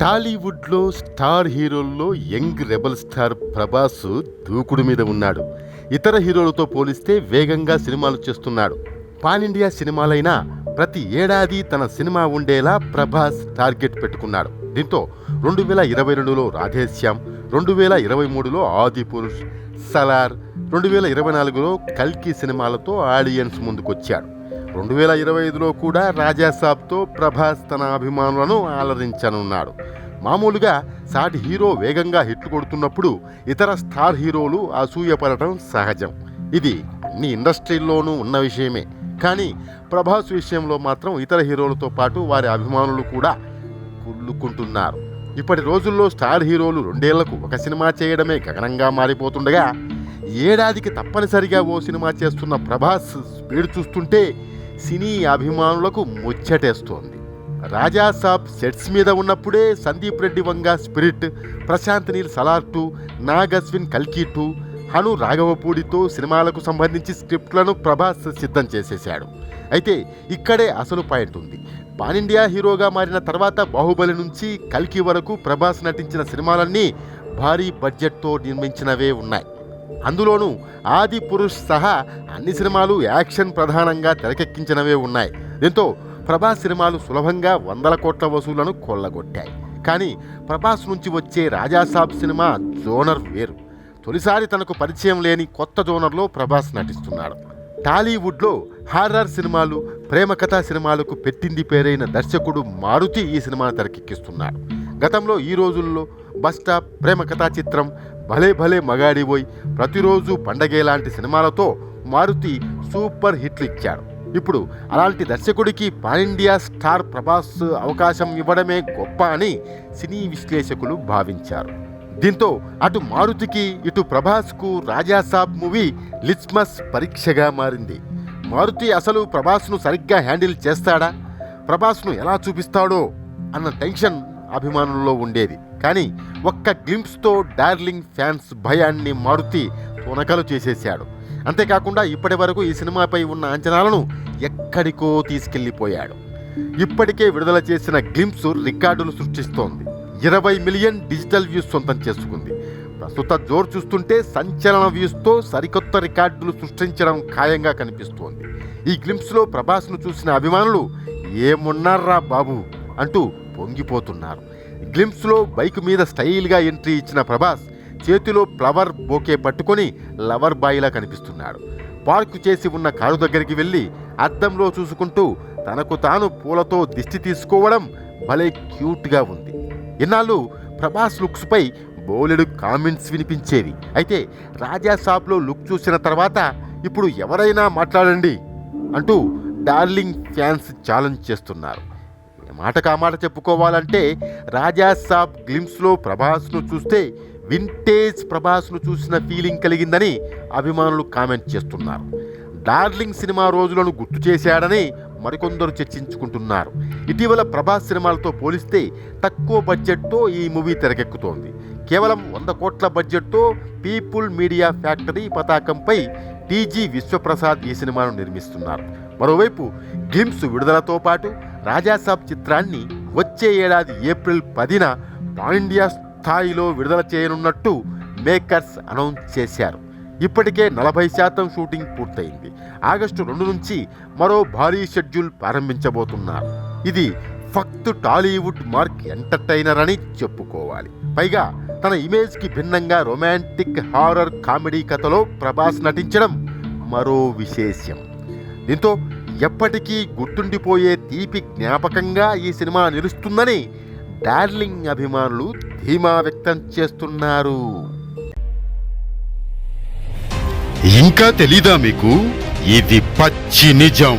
టాలీవుడ్లో స్టార్ హీరోల్లో young rebel star Prabhas దూకుడు మీద ఉన్నాడు. ఇతర హీరోలతో పోలిస్తే వేగంగా సినిమాలు చేస్తున్నాడు. పాన్ ఇండియా సినిమాలైనా ప్రతి ఏడాది తన సినిమా ఉండేలా ప్రభాస్ టార్గెట్ పెట్టుకున్నాడు. దీంతో రెండు వేల ఇరవై రెండులో రాధేశ్యామ్ రెండు వేల ఇరవై మూడులో ఆది పురుష్ సలార్ రెండు వేల ఇరవై నాలుగులో కల్కి సినిమాలతో ఆడియన్స్ ముందుకొచ్చాడు. రెండు వేల ఇరవై ఐదులో కూడా రాజాసాబ్తో ప్రభాస్ తన అభిమానులను ఆలరించనున్నాడు మామూలుగా సాటి హీరో వేగంగా హిట్లు కొడుతున్నప్పుడు ఇతర స్టార్ హీరోలు అసూయపడటం సహజం. ఇది అన్ని ఇండస్ట్రీల్లోనూ ఉన్న విషయమే. కానీ ప్రభాస్ విషయంలో మాత్రం ఇతర హీరోలతో పాటు వారి అభిమానులు కూడా కుళ్ళుకుంటున్నారు. ఇప్పటి రోజుల్లో స్టార్ హీరోలు రెండేళ్ళకు ఒక సినిమా చేయడమే గగనంగా మారిపోతుండగా ఏడాదికి తప్పనిసరిగా ఓ సినిమా చేస్తున్న ప్రభాస్ స్పీడ్ చూస్తుంటే సినీ అభిమానులకు ముచ్చటేస్తోంది. రాజా సాబ్ సెట్స్ మీద ఉన్నప్పుడే సందీప్ రెడ్డి వంగ స్పిరిట్ ప్రశాంత్ నీల్ సలార్ టూ నాగ్ అశ్విన్ కల్కి టూ హను రాఘవపూడితో సినిమాలకు సంబంధించి స్క్రిప్ట్లను ప్రభాస్ సిద్ధం చేసేశాడు. అయితే ఇక్కడే అసలు పాయింట్ ఉంది పానిండియా హీరోగా మారిన తర్వాత బాహుబలి నుంచి కల్కి వరకు ప్రభాస్ నటించిన సినిమాలన్నీ భారీ బడ్జెట్తో నిర్మించినవే ఉన్నాయి. అందులోనూ ఆది పురుష్ సహా అన్ని సినిమాలు యాక్షన్ ప్రధానంగా తెరకెక్కించినవే ఉన్నాయి. దీంతో ప్రభాస్ సినిమాలు సులభంగా వందల కోట్ల వసూళ్ళను కొల్లగొట్టాయి. కానీ ప్రభాస్ నుంచి వచ్చే రాజాసాబ్ సినిమా జోనర్ వేరు. తొలిసారి తనకు పరిచయం లేని కొత్త జోనర్లో ప్రభాస్ నటిస్తున్నాడు. టాలీవుడ్లో హారర్ సినిమాలు ప్రేమ కథా సినిమాలకు పెట్టింది పేరైన దర్శకుడు మారుతి ఈ సినిమా తెరకెక్కిస్తున్నాడు. గతంలో ఈ రోజుల్లో బస్ స్టాప్ ప్రేమ కథా చిత్రం భలే భలే మగాడిపోయి ప్రతిరోజు పండగే లాంటి సినిమాలతో మారుతి సూపర్ హిట్లు ఇచ్చాడు. ఇప్పుడు అలాంటి దర్శకుడికి పానిండియా స్టార్ ప్రభాస్ అవకాశం ఇవ్వడమే గొప్ప అని సినీ విశ్లేషకులు భావించారు. దీంతో అటు మారుతికి ఇటు ప్రభాస్కు రాజాసాబ్ మూవీ లిస్మస్ పరీక్షగా మారింది. మారుతి అసలు ప్రభాస్ను సరిగ్గా హ్యాండిల్ చేస్తాడా? ప్రభాస్ను ఎలా చూపిస్తాడో అన్న టెన్షన్ అభిమానుల్లో ఉండేది. కానీ ఒక్క గ్లింప్స్తో డార్లింగ్ ఫ్యాన్స్ భయాన్ని మారుతి తునకలు చేసేశాడు. అంతేకాకుండా ఇప్పటి వరకు ఈ సినిమాపై ఉన్న అంచనాలను ఎక్కడికో తీసుకెళ్ళిపోయాడు ఇప్పటికే విడుదల చేసిన గ్లింప్స్ రికార్డులు సృష్టిస్తోంది. ఇరవై మిలియన్ డిజిటల్ వ్యూస్ సొంతం చేసుకుంది. ప్రస్తుత జోరు చూస్తుంటే సంచలన వ్యూస్తో సరికొత్త రికార్డులు సృష్టించడం ఖాయంగా కనిపిస్తోంది. ఈ గ్లింప్స్లో ప్రభాస్ను చూసిన అభిమానులు ఏమున్నారా బాబు? అంటూ పొంగిపోతున్నారు. గ్లిమ్స్లో బైక్ మీద స్టైల్గా ఎంట్రీ ఇచ్చిన ప్రభాస్ చేతిలో ఫ్లవర్ బోకే పట్టుకొని లవర్ బాయ్లా కనిపిస్తున్నాడు. పార్క్ చేసి ఉన్న కారు దగ్గరికి వెళ్ళి అద్దంలో చూసుకుంటూ తనకు తాను పూలతో దిష్టి తీసుకోవడం భలే క్యూట్గా ఉంది. ఇన్నాళ్ళు ప్రభాస్ లుక్స్పై బోలెడు కామెంట్స్ వినిపించేవి. అయితే రాజా షాప్లో లుక్ చూసిన తర్వాత ఇప్పుడు ఎవరైనా మాట్లాడండి అంటూ డార్లింగ్ ఫ్యాన్స్ ఛాలెంజ్ చేస్తున్నారు. మాట కామాట చెప్పుకోవాలంటే రాజా సాబ్ గ్లిమ్స్లో ప్రభాస్ను చూస్తే వింటేజ్ ప్రభాస్ను చూసిన ఫీలింగ్ కలిగిందని అభిమానులు కామెంట్ చేస్తున్నారు. డార్లింగ్ సినిమా రోజులను గుర్తు చేశాడని మరికొందరు చర్చించుకుంటున్నారు. ఇటీవల ప్రభాస్ సినిమాలతో పోలిస్తే తక్కువ బడ్జెట్తో ఈ మూవీ తెరకెక్కుతోంది. కేవలం వంద కోట్ల బడ్జెట్తో పీపుల్ మీడియా ఫ్యాక్టరీ పతాకంపై టీజీ విశ్వప్రసాద్ ఈ సినిమాను నిర్మిస్తున్నారు. మరోవైపు గ్లిమ్స్ విడుదలతో పాటు రాజాసాబ్ చిత్రాన్ని వచ్చే ఏడాది ఏప్రిల్ పదిన పాండ్యా స్థాయిలో విడుదల చేయనున్నట్టు మేకర్స్ అనౌన్స్ చేశారు. ఇప్పటికే నలభై శాతం షూటింగ్ పూర్తయింది. ఆగస్టు రెండు నుంచి మరో భారీ షెడ్యూల్ ప్రారంభించబోతున్నారు. ఇది ఫక్త్ టాలీవుడ్ మార్క్ ఎంటర్టైనర్ అని చెప్పుకోవాలి. పైగా తన ఇమేజ్కి భిన్నంగా రొమాంటిక్ హారర్ కామెడీ కథలో ప్రభాస్ నటించడం మరో విశేషం. దీంతో ఎప్పటికీ గుర్తుండిపోయే తీపి జ్ఞాపకంగా ఈ సినిమా నిలుస్తుందని డార్లింగ్ అభిమానులు ధీమా వ్యక్తం చేస్తున్నారు. ఇంకా తెలీదా మీకు? ఇది పచ్చి నిజం.